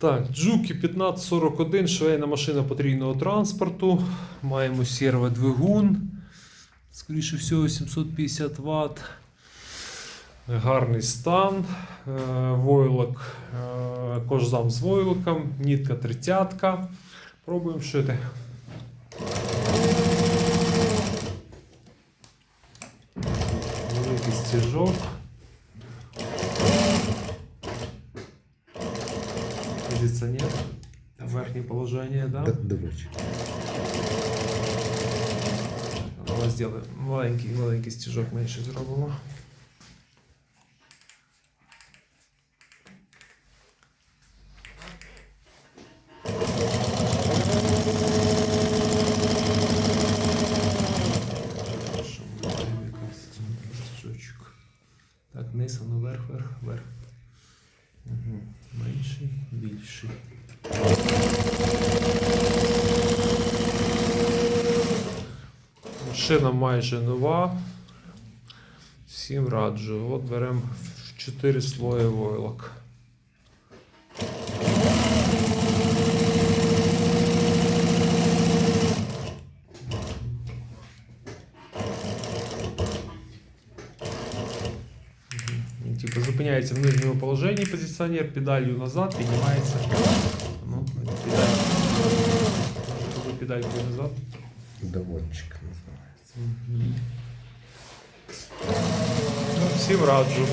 Так, Джуки 1541, швейна машина потрійного транспорту. Маємо серводвигун. Скоріше всього 750 Вт. Гарний стан. Е, Войлок, е, кожзам з войлоком, нітка 30. Пробуємо шити. Великий стіжок. Кондиционер. Верхнее положение, да? Д- Дивись. Давай сделаем маленький, маленький стіжок менше зробимо. Що ми маємо якраз стіжочок. Так, низ, а ну вверх, вверх, вверх. Менший, більший. Машина майже нова. Всім раджу. От беремо 4 слої войлок. Типу зупиняється в нижньому положенні позиціонер, педалью назад, піднімається. Ну, педаль. Коли педалькою назад. Доводчик називається. Ну, Всім раджу.